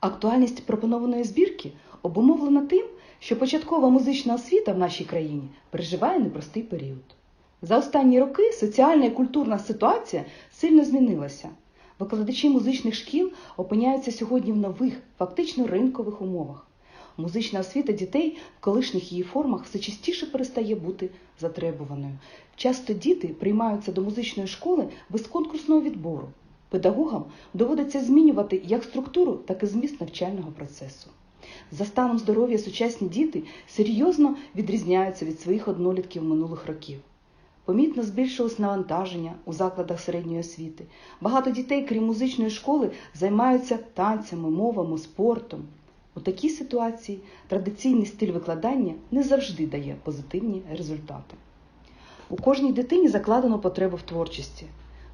Актуальність пропонованої збірки обумовлена тим, що початкова музична освіта в нашій країні переживає непростий період. За останні роки соціальна і культурна ситуація сильно змінилася. Викладачі музичних шкіл опиняються сьогодні в нових, фактично ринкових умовах. Музична освіта дітей в колишніх її формах все частіше перестає бути затребуваною. Часто діти приймаються до музичної школи без конкурсного відбору. Педагогам доводиться змінювати як структуру, так і зміст навчального процесу. За станом здоров'я сучасні діти серйозно відрізняються від своїх однолітків минулих років. Помітно збільшилось навантаження у закладах середньої освіти. Багато дітей, крім музичної школи, займаються танцями, мовами, спортом. У такій ситуації традиційний стиль викладання не завжди дає позитивні результати. У кожній дитині закладено потребу в творчості.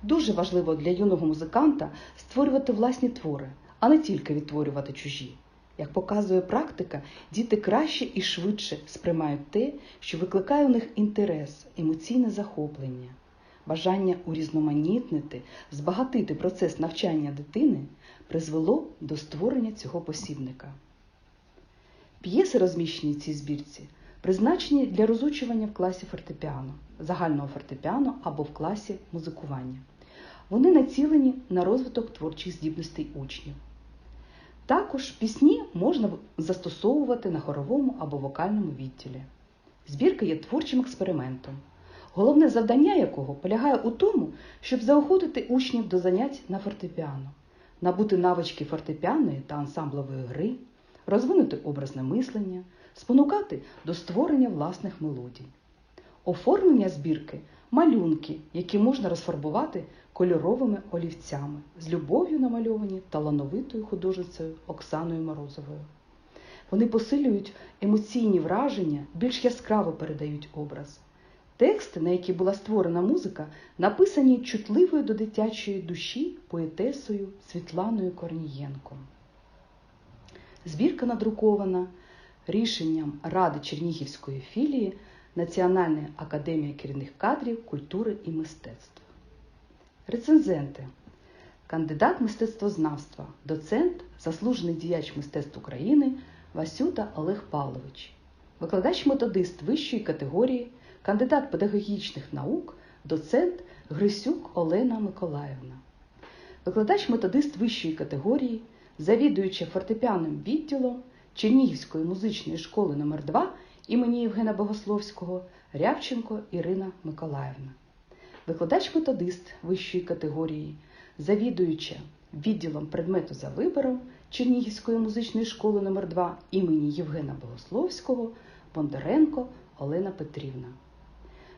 Дуже важливо для юного музиканта створювати власні твори, а не тільки відтворювати чужі. Як показує практика, діти краще і швидше сприймають те, що викликає у них інтерес, емоційне захоплення, бажання урізноманітнити, збагатити процес навчання дитини призвело до створення цього посібника. П'єси, розміщені в цій збірці, призначені для розучування в класі фортепіано, загального фортепіано або в класі музикування. Вони націлені на розвиток творчих здібностей учнів. Також пісні можна застосовувати на хоровому або вокальному відділі. Збірка є творчим експериментом, головне завдання якого полягає у тому, щоб заохотити учнів до занять на фортепіано, набути навички фортепіаної та ансамблової гри, розвинути образне мислення, спонукати до створення власних мелодій. Оформлення збірки малюнки, які можна розфарбувати кольоровими олівцями, з любов'ю намальовані талановитою художницею Оксаною Морозовою. Вони посилюють емоційні враження, більш яскраво передають образ. Тексти, на які була створена музика, написані чутливою до дитячої душі поетесою Світланою Корнієнко. Збірка надрукована рішенням Ради Чернігівської філії Національної академії керівних кадрів культури і мистецтв. Рецензенти. Кандидат мистецтвознавства, доцент, заслужений діяч мистецтв України Васюта Олег Павлович, викладач-методист вищої категорії, кандидат педагогічних наук, доцент Грисюк Олена Миколаївна, викладач-методист вищої категорії, завідуюча фортепіанним відділом Чернігівської музичної школи номер 2 імені Євгена Богословського Рябченко Ірина Миколаївна, викладач-методист вищої категорії, завідуюча відділом предмету за вибором Чернігівської музичної школи номер 2 імені Євгена Богословського Бондаренко Олена Петрівна.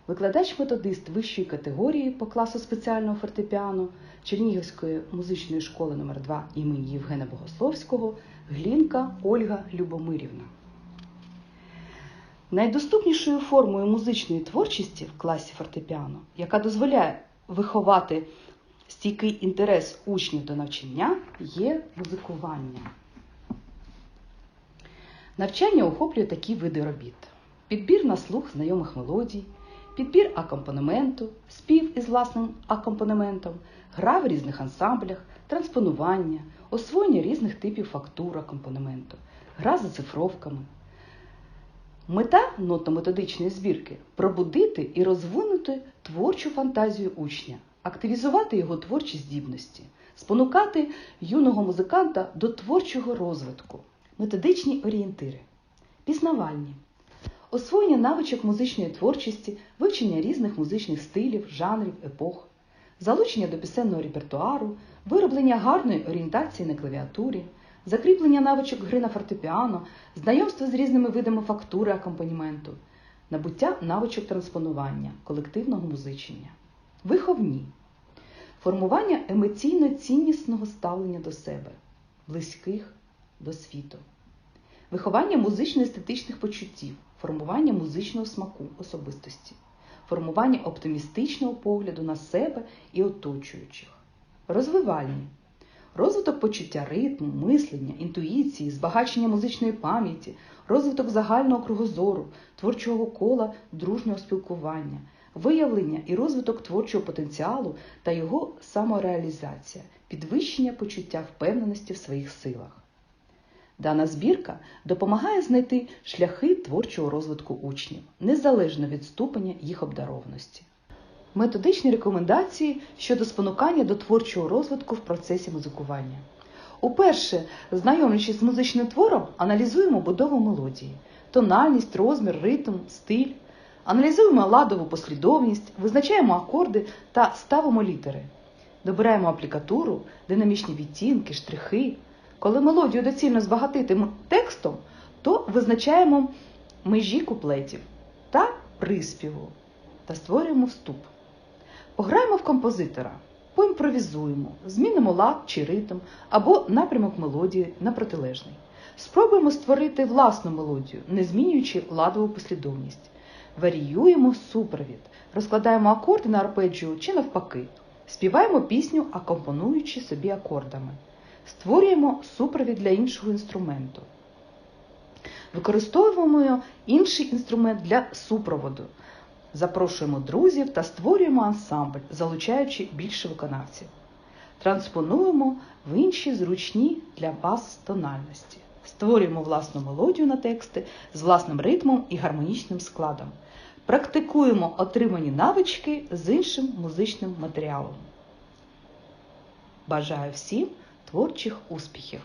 Викладач-методист вищої категорії по класу спеціального фортепіано Чернігівської музичної школи номер 2 імені Євгена Богословського Глінка Ольга Любомирівна. Найдоступнішою формою музичної творчості в класі фортепіано, яка дозволяє виховати стійкий інтерес учнів до навчання, є музикування. Навчання охоплює такі види робіт: підбір на слух знайомих мелодій, підбір акомпанементу, спів із власним акомпанементом, гра в різних ансамблях, транспонування, освоєння різних типів фактур акомпанементу, гра за цифровками. Мета нотно-методичної збірки пробудити і розвинути творчу фантазію учня, активізувати його творчі здібності, спонукати юного музиканта до творчого розвитку, методичні орієнтири, пізнавальні, освоєння навичок музичної творчості, вивчення різних музичних стилів, жанрів, епох, залучення до пісенного репертуару, вироблення гарної орієнтації на клавіатурі закріплення навичок гри на фортепіано, знайомство з різними видами фактури акомпаніменту, набуття навичок транспонування, колективного музичення, виховні, формування емоційно ціннісного ставлення до себе, близьких до світу, виховання музично-естетичних почуттів, формування музичного смаку особистості, формування оптимістичного погляду на себе і оточуючих, розвивальні. Розвиток почуття ритму, мислення, інтуїції, збагачення музичної пам'яті, розвиток загального кругозору, творчого кола, дружнього спілкування, виявлення і розвиток творчого потенціалу та його самореалізація, підвищення почуття впевненості в своїх силах. Дана збірка допомагає знайти шляхи творчого розвитку учнів, незалежно від ступеня їх обдарованості. Методичні рекомендації щодо спонукання до творчого розвитку в процесі музикування. Уперше, знайомлячись з музичним твором, аналізуємо будову мелодії, тональність, розмір, ритм, стиль, аналізуємо ладову послідовність, визначаємо акорди та ставимо літери. Добираємо аплікатуру, динамічні відтінки, штрихи. Коли мелодію доцільно збагатити текстом, то визначаємо межі куплетів та приспіву та створюємо вступ. Пограємо в композитора, поімпровізуємо, змінимо лад чи ритм або напрямок мелодії на протилежний. Спробуємо створити власну мелодію, не змінюючи ладову послідовність. Варіюємо супровід, розкладаємо акорди на арпеджіо чи навпаки. Співаємо пісню, акомпонуючи собі акордами. Створюємо супровід для іншого інструменту. Використовуємо інший інструмент для супроводу. Запрошуємо друзів та створюємо ансамбль, залучаючи більше виконавців. Транспонуємо в інші зручні для вас тональності. Створюємо власну мелодію на тексти з власним ритмом і гармонічним складом. Практикуємо отримані навички з іншим музичним матеріалом. Бажаю всім творчих успіхів!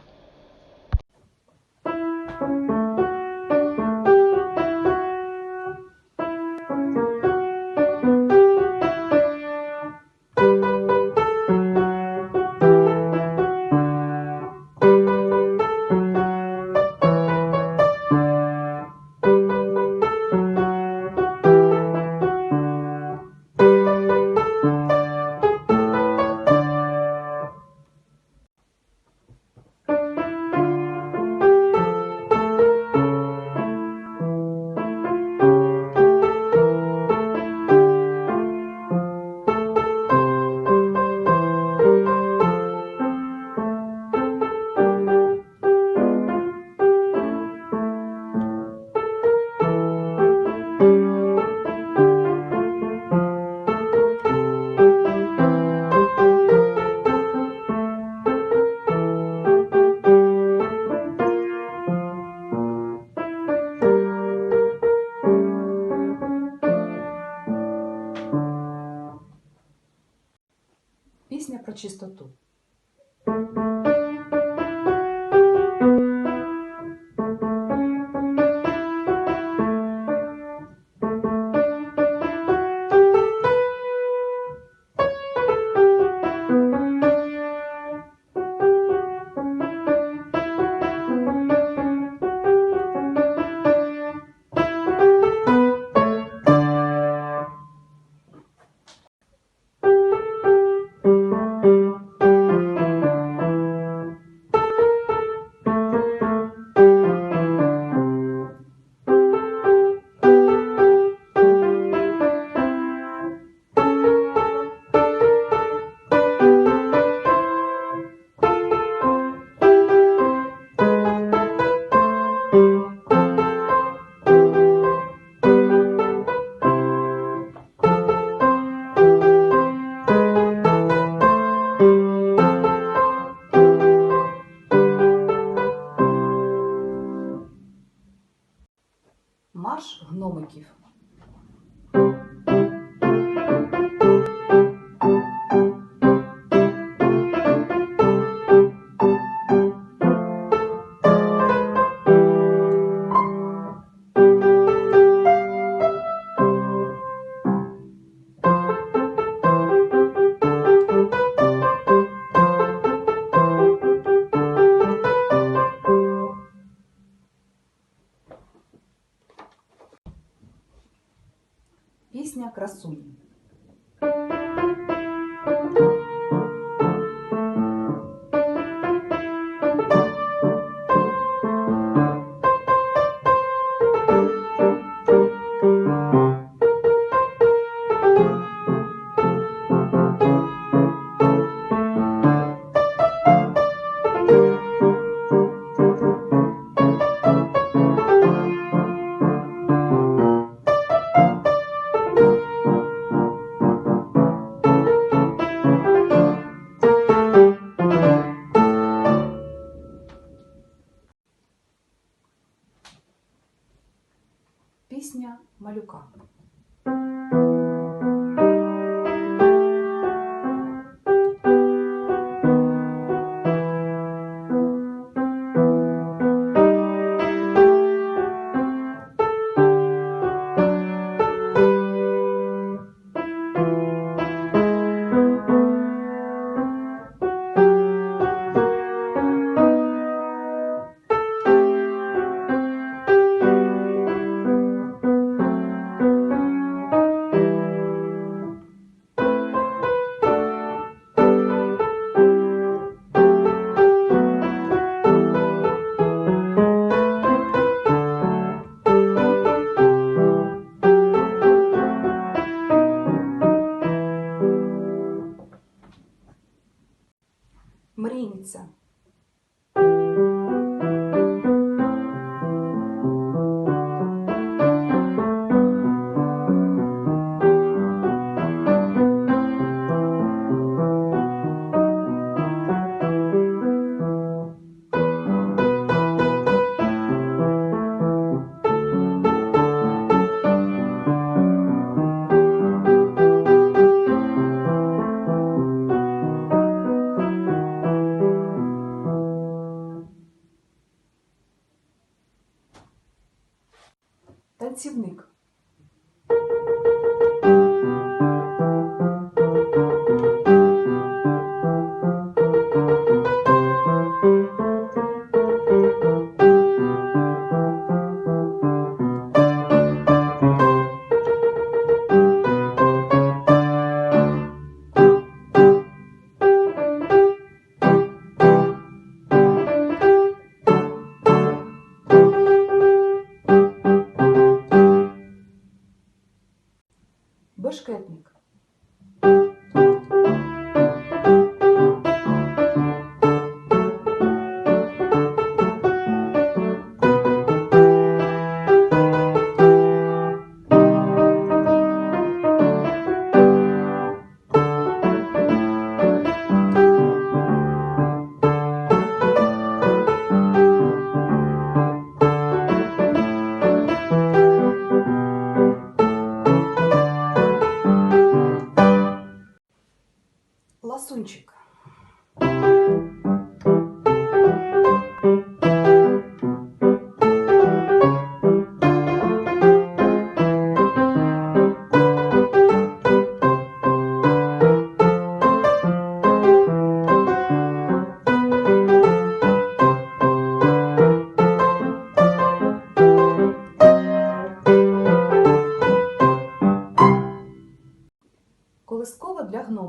Пісня красуні.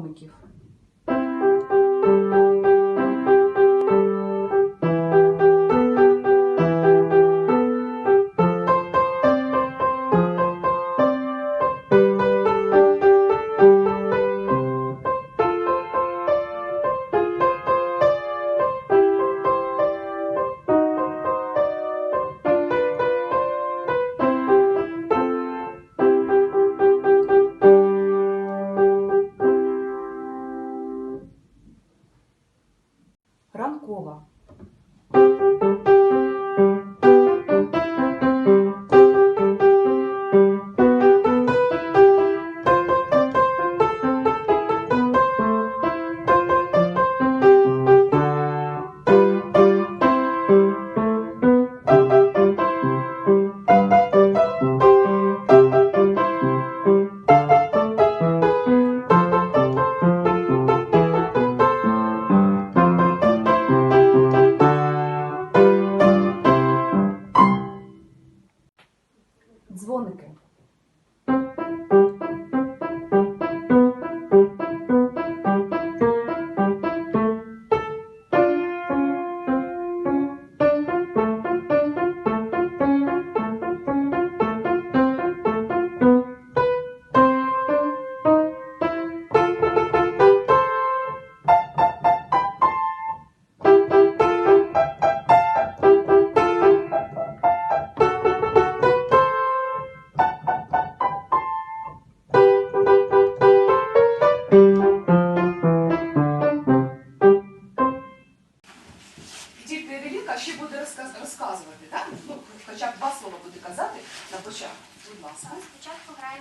Колискова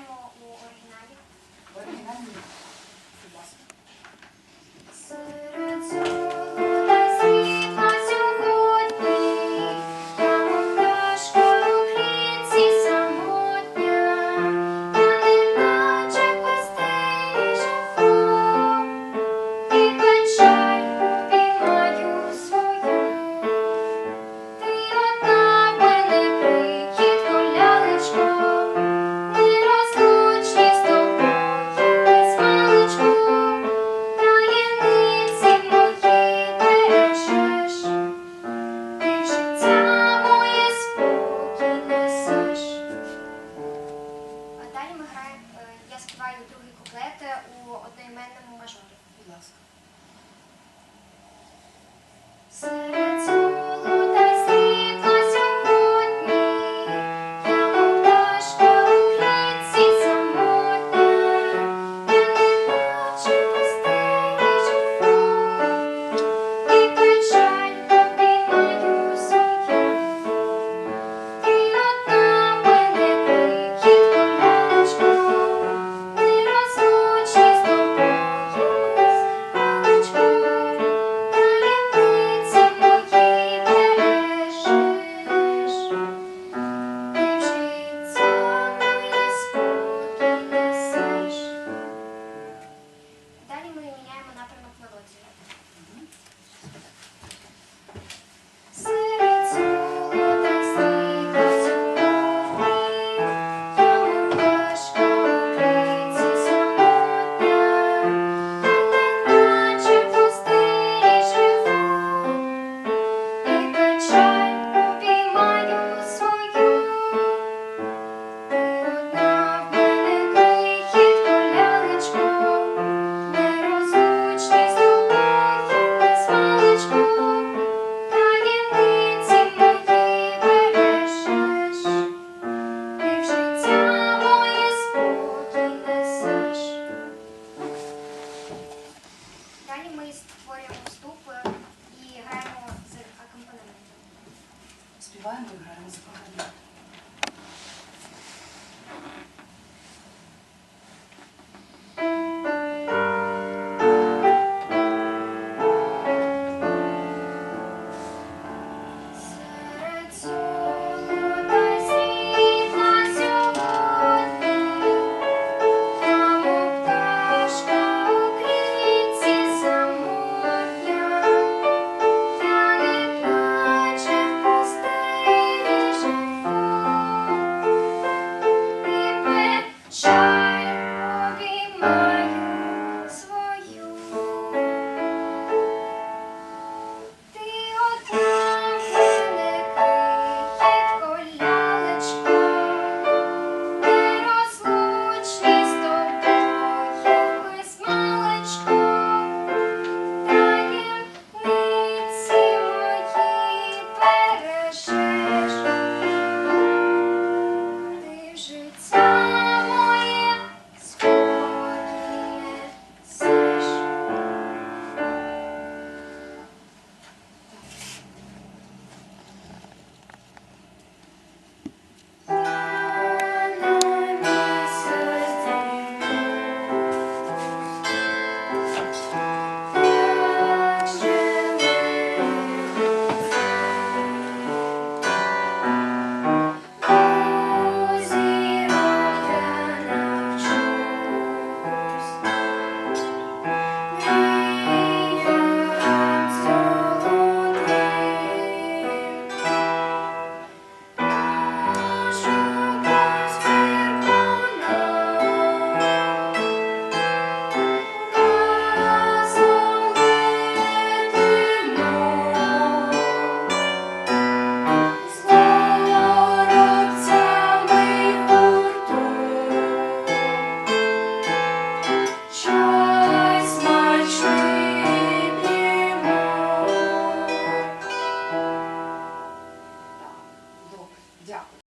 もうおれない。